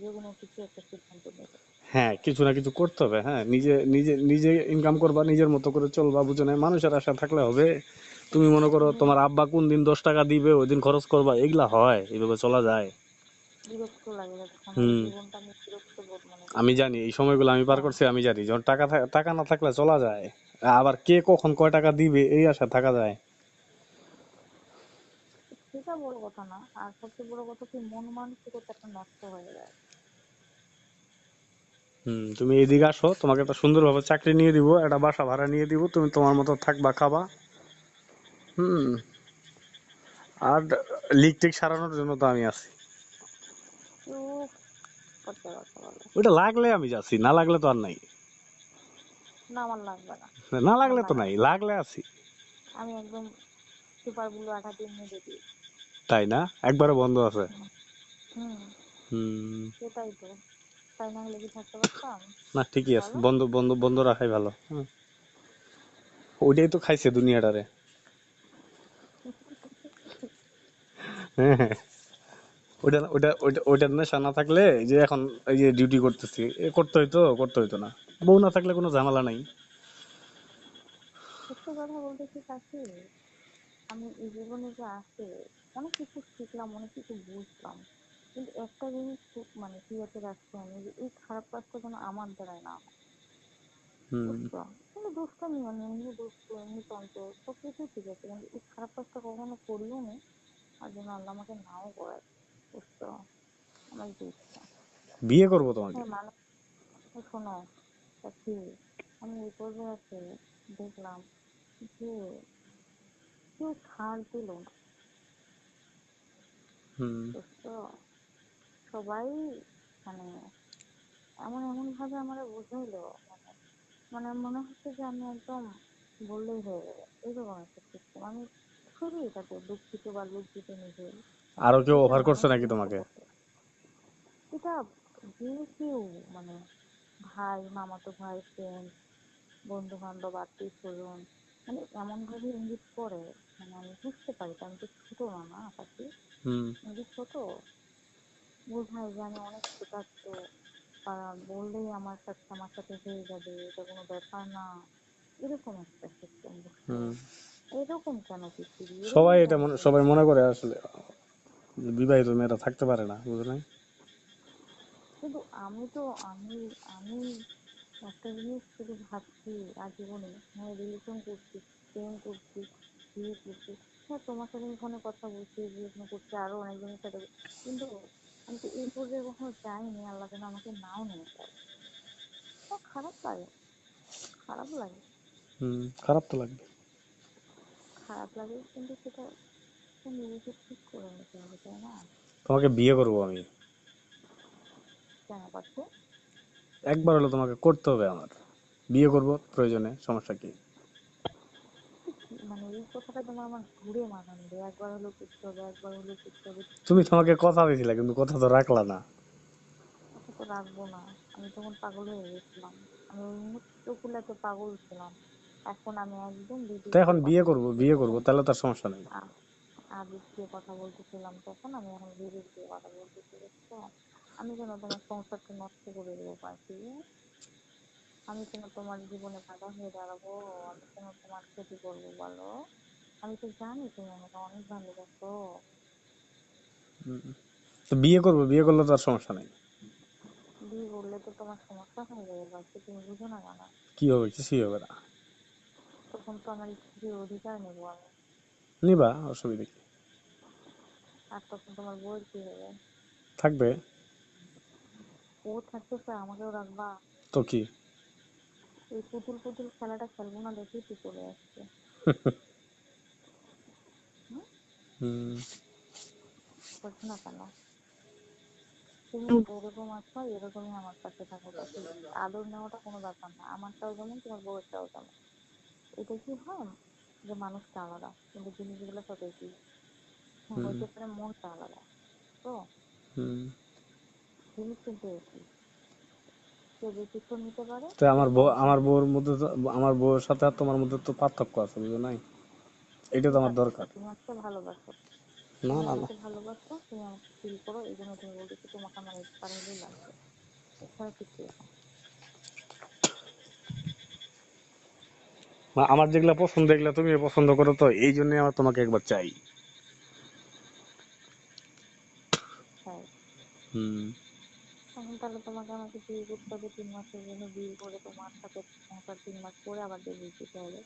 যে কোনো কিছু একটা সিদ্ধান্ত নেবে। হ্যাঁ কিছু না কিছু করতে হবে হ্যাঁ। নিজে নিজে নিজে ইনকাম করবা নিজের মতো করে চলবা বুঝো না মানুষের আশা থাকলে হবে। তুমি মনে করো তোমার আব্বা কোন দিন দশ টাকা দিবে ওই দিন খরচ করবা এগুলা হয় এইভাবে চলা যায়। আমি মানে জানি এই সময়গুলো আমি পার করছি আমি জানি। যখন টাকা টাকা না থাকলে চলা যায়। আবার কে কখন কয় টাকা দিবে এই আশা থাকা যায়। সেটা বড় কথা না আর সবচেয়ে বড় কথা কি মন মানসিকতাটা নষ্ট হয়ে যায়। হুম তুমি এদিকে আসো তোমাকে একটা সুন্দরভাবে চাকরি নিয়ে দিব একটা বাসা ভাড়া নিয়ে দিব তুমি তোমার মতো থাকবা খাবা। হুম আর লিক টিক সারানোর জন্য তো আমি আছি। ওইটা লাগলে আমি যাচ্ছি না লাগলে তো আর নাই। না আমার লাগবে না। না লাগলে তো নাই লাগলে আছি। আমি একদম সুপার আঠা দিয়ে নিয়ে দিই। তাই না? একবারে বন্ধ আছে? হুম। হুম। সেটাই তো। তাই না হলে কি থাকতে পারতাম। না ঠিকই আছে। বন্ধ বন্ধ বন্ধ রাখাই ভালো। ওইটাই তো খাইছে দুনিয়াটারে। হ্যাঁ হ্যাঁ। ওইটা ওইটা ওইটা ওইটার নেশা না থাকলে যে এখন এই যে ডিউটি করতেছি এ করতে হইতো করতে হইতো না। বউ না থাকলে কোনো ঝামেলা নাই। সত্য কথা বলতে কি কাছে আমি এই জীবনে যে আছে অনেক কিছু শিখলাম অনেক কিছু বুঝলাম। কিন্তু একটা জিনিস খুব মানে ক্রিয়াতে রাখছি আমি যে এই খারাপ কাজটা যেন আমার দ্বারাই না। হয় কিন্তু দুষ্টামি আমি এমনি দুষ্ট এমনি চঞ্চল সব কিছুই ঠিক আছে। কিন্তু এই খারাপ কাজটা কখনো করিও নি আর যেন আল্লাহ আমাকে নাও করায় বুঝছ? আমার যে ইচ্ছা। বিয়ে করব তোমাকে? হ্যাঁ এই শোনো কাকি আমি এই পর্যায়ে আছে দেখলাম যে কেউ ছাড় দিল না। হুম। বুঝছ? সবাই মানে এমন এমন ভাবে আমার বুঝাইলো মানে মানে মনে হচ্ছে যে আমি একদম বললেই হয়ে যাবে। এরকম একটা সিস্টেম আমি খুবই এটাতে দুঃখিত বা লজ্জিত নিজে। আরও কেউ অফার করছে নাকি তোমাকে? এটা যে কেউ মানে ভাই মামাতো ভাই ফ্রেন্ড বন্ধু বান্ধব আত্মীয় স্বজন মানে এমন ভাবে ইঙ্গিত করে মানে আমি বুঝতে পারি তো আমি তো ছোট না না হুম। ছোট বোঝায় যে আমি অনেক ক্ষুধার্ত তারা বললেই আমার সাথে আমার সাথে হয়ে যাবে এটা কোনো ব্যাপার না। এরকম একটা সিস্টেম এরকম কেন পৃথিবী? সবাই এটা সবাই মনে করে আসলে বিবাহিত মেয়েরা থাকতে পারে না বুঝো নাই কিন্তু আমি তো আমি আমি একটা জিনিস শুধু ভাবছি আজীবনে হ্যাঁ রিলেশন করছি প্রেম করছি বিয়ে করছি। হ্যাঁ তোমার সাথে আমি ফোনে কথা বলছি রিলেশন করছি আরও অনেকজনের সাথে। কিন্তু আমি তো এই পর্যায়ে কখনো যাইনি আল্লাহ যেন আমাকে নাও নিয়ে যায়। তো খারাপ লাগে খারাপ লাগে। হুম খারাপ তো লাগবে। খারাপ লাগে কিন্তু সেটা নিজেকে ঠিক করে নিতে হবে তাই না? তোমাকে বিয়ে করব আমি। কেন পাচ্ছে একবার হলো তোমাকে করতে হবে আমার। বিয়ে করব প্রয়োজনে সমস্যা কি? মানে এই কথাটা তোমার আমার ঘুরে মাথা নেবে একবার হলো করতে হবে একবার হলো করতে হবে। তুমি তোমাকে কথা দিয়েছিলে কিন্তু কথা তো রাখলা না। কথা তো রাখব না। আমি তখন পাগল হয়ে গেছিলাম। আমি ওই মুহূর্তে কুলাতে পাগল ছিলাম। এখন আমি একদম তো এখন বিয়ে করব বিয়ে করব তাহলে তার সমস্যা নেই। আগে দিয়ে কথা বলতেছিলাম তখন আমি এখন ধীরে কথা বলতেছি আমি যেন তোমার সংসারটা নষ্ট করে দেবো পারছি? আমি কেন তোমার জীবনে বাধা হয়ে দাঁড়াবো? আমি কেন তোমার ক্ষতি করব বলো? আমি তো জানি তুমি আমাকে অনেক ভালোবাসো। তো বিয়ে করব? বিয়ে করলে তো আর সমস্যা নেই। বিয়ে করলে তো তোমার সমস্যা হয়ে যাবে বাচ্চা তুমি বুঝো না কেন? কি হবে কিছুই হবে না। তখন তো আমার স্ত্রীর অধিকার নেব আমি। নিবা অসুবিধা কি? আর তখন তোমার বউয়ের কি হবে? থাকবে। ও থাকতেছে আমাকেও রাখবা। তো কি? এই পুতুল পুতুল খেলাটা খেলব না দেখেই তুই চলে আসছে। হুম। না কেন? তুমি যেরকম আছো এরকমই আমার কাছে থাকো। আদর নেওয়াটা কোনো ব্যাপার না। আমারটাও যেমন তোমার বউয়েরটাও যেমন এটা কি হয় যে মানুষটা আলাদা কিন্তু জিনিসগুলো সব একই পারে মনটা আলাদা। তো জিনিস কিন্তু একই নিতে পারে? তো আমার বউ আমার বউর মধ্যে আমার বউয়ের সাথে আর তোমার মধ্যে তো পার্থক্য আছে বুঝো নাই? এটা তো আমার দরকার। তুমি আমাকে ভালোবাসো। না না না। ভালোবাসো তুমি আমাকে ফিল করো এই জন্য তুমি বলতেছো তোমাকে আমার একবার হলেও লাগবে। এছাড়া কিছু না। আমার যেগুলা পছন্দ এগুলা তুমি পছন্দ করো তো এই জন্য আমার তোমাকে একবার চাই। তাই হুম। এখন তাহলে তোমাকে আমাকে বিয়ে করতে হবে তিন মাসের জন্য বিয়ে করে তোমার সাথে সংসার তিন মাস করে আবার বিয়ে দিতে হবে।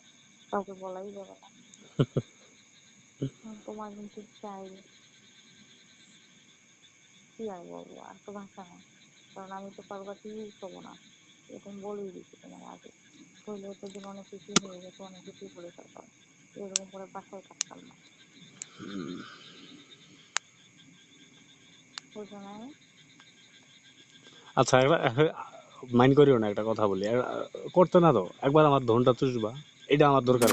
কাউকে বলাই যাবে না। তোমার কিন্তু চাই। কি আর বলব আর তো ভাষা নেই। কারণ আমি তো কারও কাছে ইউজ করব না। এরকম বলেই দিচ্ছি তোমার আগে। হইলে তো দিন অনেক কিছু হয়ে গেছে অনেক কিছু করে ফেলতাম এরকম করে বাসায় থাকতাম না। বুঝো না আচ্ছা মাইন্ড করিও না একটা কথা বলি। করতে না তো একবার আমার ধনটা চুষবা এটা আমার দরকার।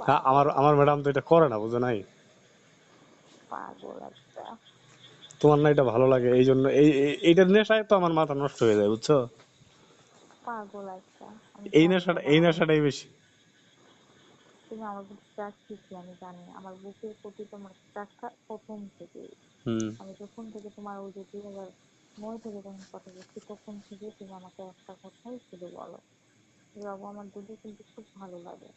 হ্যাঁ, আমার আমার ম্যাডাম তো এটা করে না বুঝো নাই? তোমার না এটা ভালো লাগে এই জন্য এই এই- এইটার নেশায় তো আমার মাথা নষ্ট হয়ে যায় বুঝছ? এই নেশাটা এই নেশাটাই বেশি। তুমি আমার প্রতি ট্রাস্ট দিচ্ছি আমি জানি। আমার বুকের প্রতি তোমার ট্রাস্টটা প্রথম থেকে হুম। আমি যখন থেকে তোমার ওই যে দুই হাজার নয় থেকে যখন কথা বলছি তখন থেকে তুমি আমাকে একটা কথাই শুধু বলো। বাবু আমার দুধে কিন্তু খুব ভালো লাগে।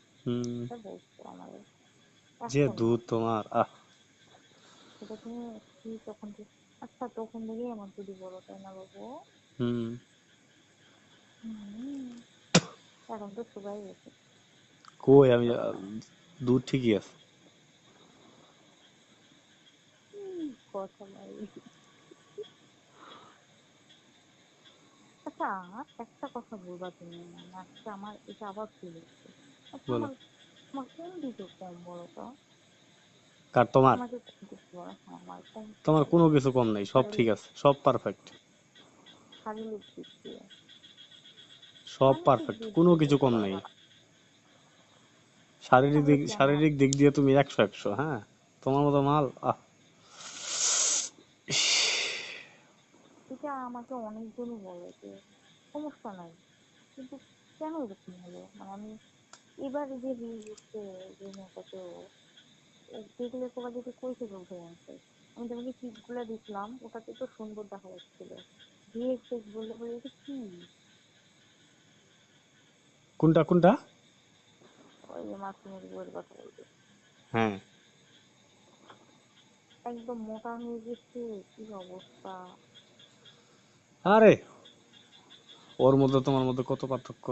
এটা বলছো আমার যে দুধ তোমার আহ। সেটা তুমি কি তখন থেকে আচ্ছা তখন থেকেই আমার দুধি বলো তাই না বাবু? হুম। হুম। এখন তো সবাই গেছে কই আমি দুধ ঠিকই আছে। আচ্ছা একটা কথা বলবা তুমি আজকে আমার এটা আবার ফিল হচ্ছে। আচ্ছা আমার কোন দিকে কম বলো তো? কার তোমার? হ্যাঁ তোমার কোনো কিছু কম নাই সব ঠিক আছে সব পারফেক্ট সব পারফেক্ট কোনো কিছু কম নাই। শারীরিক দিক শারীরিক দিক দিয়ে তুমি একশো একশো হ্যাঁ? তোমার মতো মাল? আহ। এটা আমাকে অনেকজনই বলে যে সমস্যা নাই। কিন্তু কেন এরকম হলো? মানে আমি এবার যে বিয়ে করছে যে মেয়েটাকেও ও দেখলে তোমার যদি কই থেকে উঠে আসে আমি তোমাকে পিকগুলা দিছিলাম ওটাতে তো সুন্দর দেখা যাচ্ছিল। ভিএফএক্স বলে বলে কি? কোনটা কোনটা? ওই যে মাসুমের বইয়ের কথা বলতে হ্যাঁ। একদম মোটা হয়ে গেছে কি অবস্থা? আরে ওর মধ্যে তোমার মধ্যে কত পার্থক্য?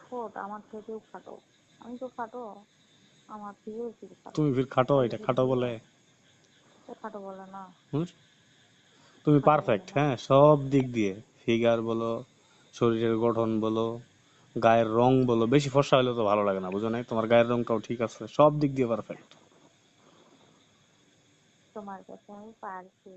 ছোট আমার থেকেও খাটো। আমি তো খাটো আমার থেকেও একটু খাটো। তুমি ফির খাটো এটা খাটো বলে। ও খাটো বলে না। হুম? তুমি পারফেক্ট হ্যাঁ সব দিক দিয়ে। ফিগার বলো শরীরের গঠন বলো গায়ের রং বলো, বেশি ফর্সা হলে তো ভালো লাগে না, বুঝো নাই? তোমার গায়ের রংটাও ঠিক আছে, সব দিক দিয়ে পারফেক্ট তোমার পারছি।